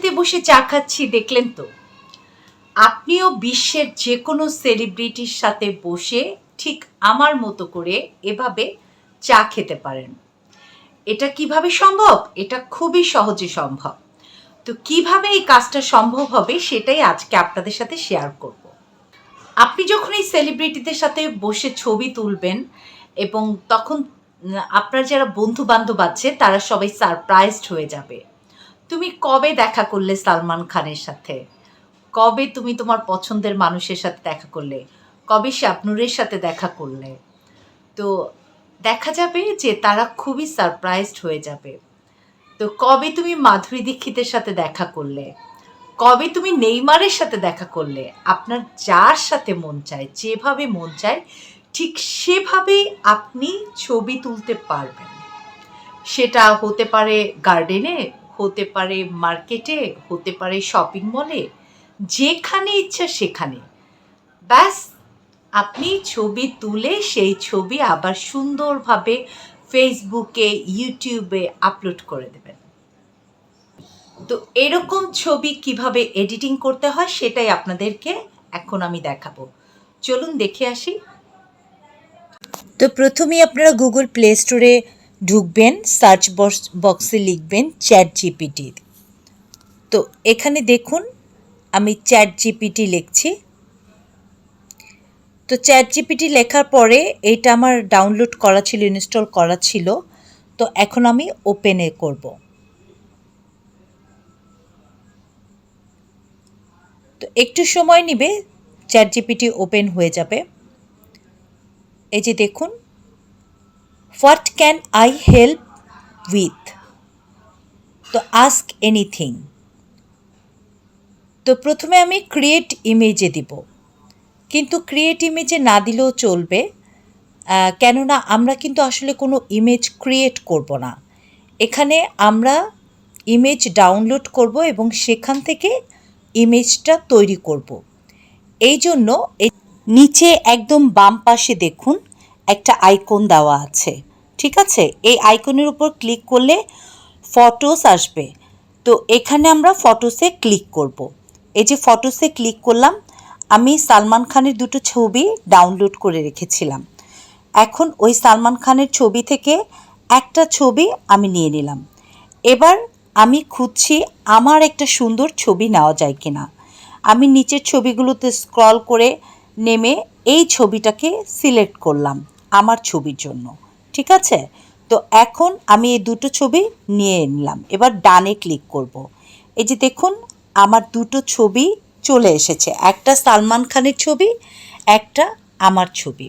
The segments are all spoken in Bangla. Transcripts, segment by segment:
ক্যাফেতে বসে চা খাচ্ছি, দেখলেন তো। আপনিও বিশ্বের যে কোনো সেলিব্রিটির সাথে বসে ঠিক আমার মতো করে এভাবে চা খেতে পারেন। এটা কীভাবে সম্ভব? এটা খুবই সহজে সম্ভব। তো কীভাবে এই কাজটা সম্ভব হবে সেটাই আজকে আপনাদের সাথে শেয়ার করব। আপনি যখন এই সেলিব্রিটিদের সাথে বসে ছবি তুলবেন এবং তখন, আপনার যারা বন্ধু বান্ধব আছে, তারা সবাই সারপ্রাইজড হয়ে যাবে। তুমি কবে দেখা করলে সালমান খানের সাথে? কবে তুমি তোমার পছন্দের মানুষের সাথে দেখা করলে? কবে শাবনুরের সাথে দেখা করলে? তো দেখা যাবে যে তারা খুবই সারপ্রাইজড হয়ে যাবে। তো কবে তুমি মাধুরী দীক্ষিতের সাথে দেখা করলে? কবে তুমি নেইমারের সাথে দেখা করলে? আপনার যার সাথে মন চায়, যেভাবে মন চায়, ঠিক সেভাবেই আপনি ছবি তুলতে পারবেন। সেটা হতে পারে গার্ডেনে হতে পারে মার্কেটে, হতে পারে শপিং মলে যেখানে ইচ্ছা সেখানে। ব্যাস, আপনি ছবি তুলে সেই ছবি আবার সুন্দরভাবে ফেসবুকে ইউটিউবে আপলোড করে দেবেন। তো এরকম ছবি কীভাবে এডিটিং করতে হয় সেটাই আপনাদেরকে এখন আমি দেখাবো। চলুন দেখে আসি। তো প্রথমেই আপনারা গুগল প্লে স্টোরে ঢুকবেন সার্চ বক্সে লিখবেন চ্যাট জিপিটি তো এখানে দেখুন, আমি চ্যাট জিপিটি লিখছি। তো চ্যাট জিপিটি লেখার পরে এইটা আমার ডাউনলোড করা ছিল ইনস্টল করা ছিল। তো এখন আমি ওপেনে করব। তো একটু সময় নিবে চ্যাট জিপিটি ওপেন হয়ে যাবে। এই যে দেখুন what can I help with? তো আস্ক এনিথিং। তো প্রথমে আমি ক্রিয়েট ইমেজে দিব। কিন্তু ক্রিয়েট ইমেজে না দিলেও চলবে কেননা আমরা কিন্তু আসলে কোনো ইমেজ ক্রিয়েট করব না। এখানে আমরা ইমেজ ডাউনলোড করব এবং সেখান থেকে ইমেজটা তৈরি করব। এই জন্য নিচে একদম বাম পাশে দেখুন একটা আইকন দেওয়া আছে, ঠিক আছে? এই আইকনের উপর ক্লিক করলে ফটোস আসবে। তো এখানে আমরা ফটোসে ক্লিক করব। এই যে ফটোসে ক্লিক করলাম, আমি সালমান খানের দুটো ছবি ডাউনলোড করে রেখেছিলাম। এখন ওই সালমান খানের ছবি থেকে একটা ছবি আমি নিয়ে নিলাম। এবার আমি খুঁজছি আমার একটা সুন্দর ছবি নেওয়া যায় কিনা। আমি নিচের ছবিগুলোতে স্ক্রল করে নেমে এই ছবিটাকে সিলেক্ট করলাম। আমার ছবির জন্য, ঠিক আছে? তো এখন আমি এই দুটো ছবি নিয়ে নিলাম। এবার ডানে ক্লিক করব। এই যে দেখুন, আমার দুটো ছবি চলে এসেছে। একটা সালমান খানের ছবি, একটা আমার ছবি।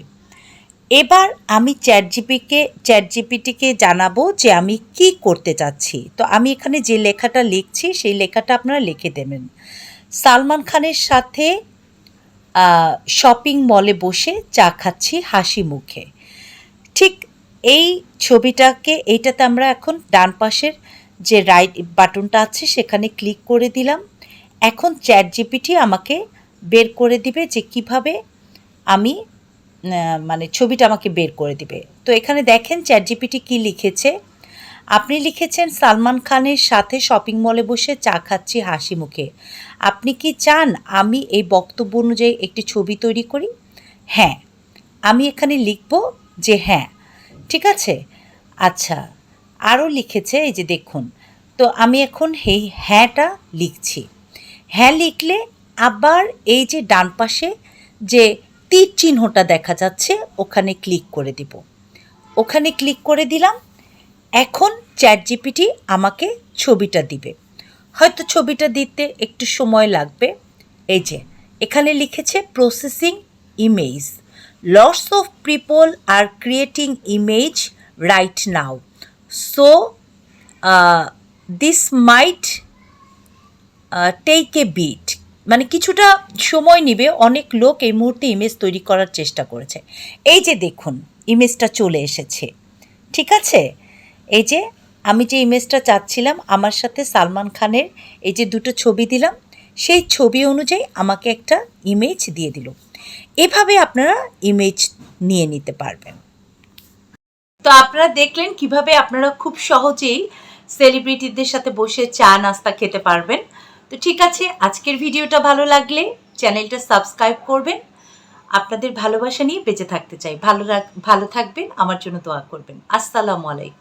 এবার আমি চ্যাট জিপিকে চ্যাট জিপিটিকে জানাব যে আমি কি করতে চাচ্ছি। তো আমি এখানে যে লেখাটা লিখছি, সেই লেখাটা আপনারা লিখে দেবেন। সালমান খানের সাথে শপিং মলে বসে চা খাচ্ছি হাসি মুখে। ঠিক এই ছবিটাকে, এইটাতে আমরা এখন ডান পাশের যে রাইট বাটনটা আছে, সেখানে ক্লিক করে দিলাম। এখন চ্যাট জিপিটি আমাকে বের করে দিবে যে কীভাবে আমি মানে ছবিটা আমাকে বের করে দিবে। তো এখানে দেখেন চ্যাট জিপিটি কী লিখেছে। আপনি লিখেছেন, সালমান খানের সাথে শপিং মলে বসে চা খাচ্ছি হাসি মুখে। আপনি কি চান আমি এই বক্তব্য অনুযায়ী একটি ছবি তৈরি করি? হ্যাঁ। আমি এখানে লিখব যে হ্যাঁ। ঠিক আছে? আচ্ছা। আরও লিখেছে, এই যে দেখুন। তো আমি এখন এই হ্যাঁটা লিখছি। হ্যাঁ লিখলে আবার এই যে ডান পাশে যে তীর চিহ্নটা দেখা যাচ্ছে, ওখানে ক্লিক করে দিব। ওখানে ক্লিক করে দিলাম। এখন চ্যাট জিপিটি আমাকে ছবিটা দিবে। হয়তো ছবিটা দিতে একটু সময় লাগবে। এই যে, এখানে লিখেছে processing image lots of people are creating image right now so this might take a bit মানে কিছুটা সময় নেবে, অনেক লোক এই মুহূর্তে ইমেজ তৈরি করার চেষ্টা করেছে। এই যে দেখুন ইমেজটা চলে এসেছে। ঠিক আছে? এই যে, আমি যে ইমেজটা চাচ্ছিলাম, আমার সাথে সালমান খানের এই যে দুটো ছবি দিলাম, সেই ছবি অনুযায়ী আমাকে একটা ইমেজ দিয়ে দিল। এভাবে আপনারা ইমেজ নিয়ে নিতে পারবেন। তো আপনারা দেখলেন কীভাবে আপনারা খুব সহজেই সেলিব্রিটিদের সাথে বসে চা, নাস্তা খেতে পারবেন। তো ঠিক আছে, আজকের ভিডিওটা ভালো লাগলে চ্যানেলটা সাবস্ক্রাইব করবেন। আপনাদের ভালোবাসা নিয়ে বেঁচে থাকতে চাই। ভালো রাখ, ভালো থাকবেন, আমার জন্য দোয়া করবেন। আসসালামু আলাইকুম।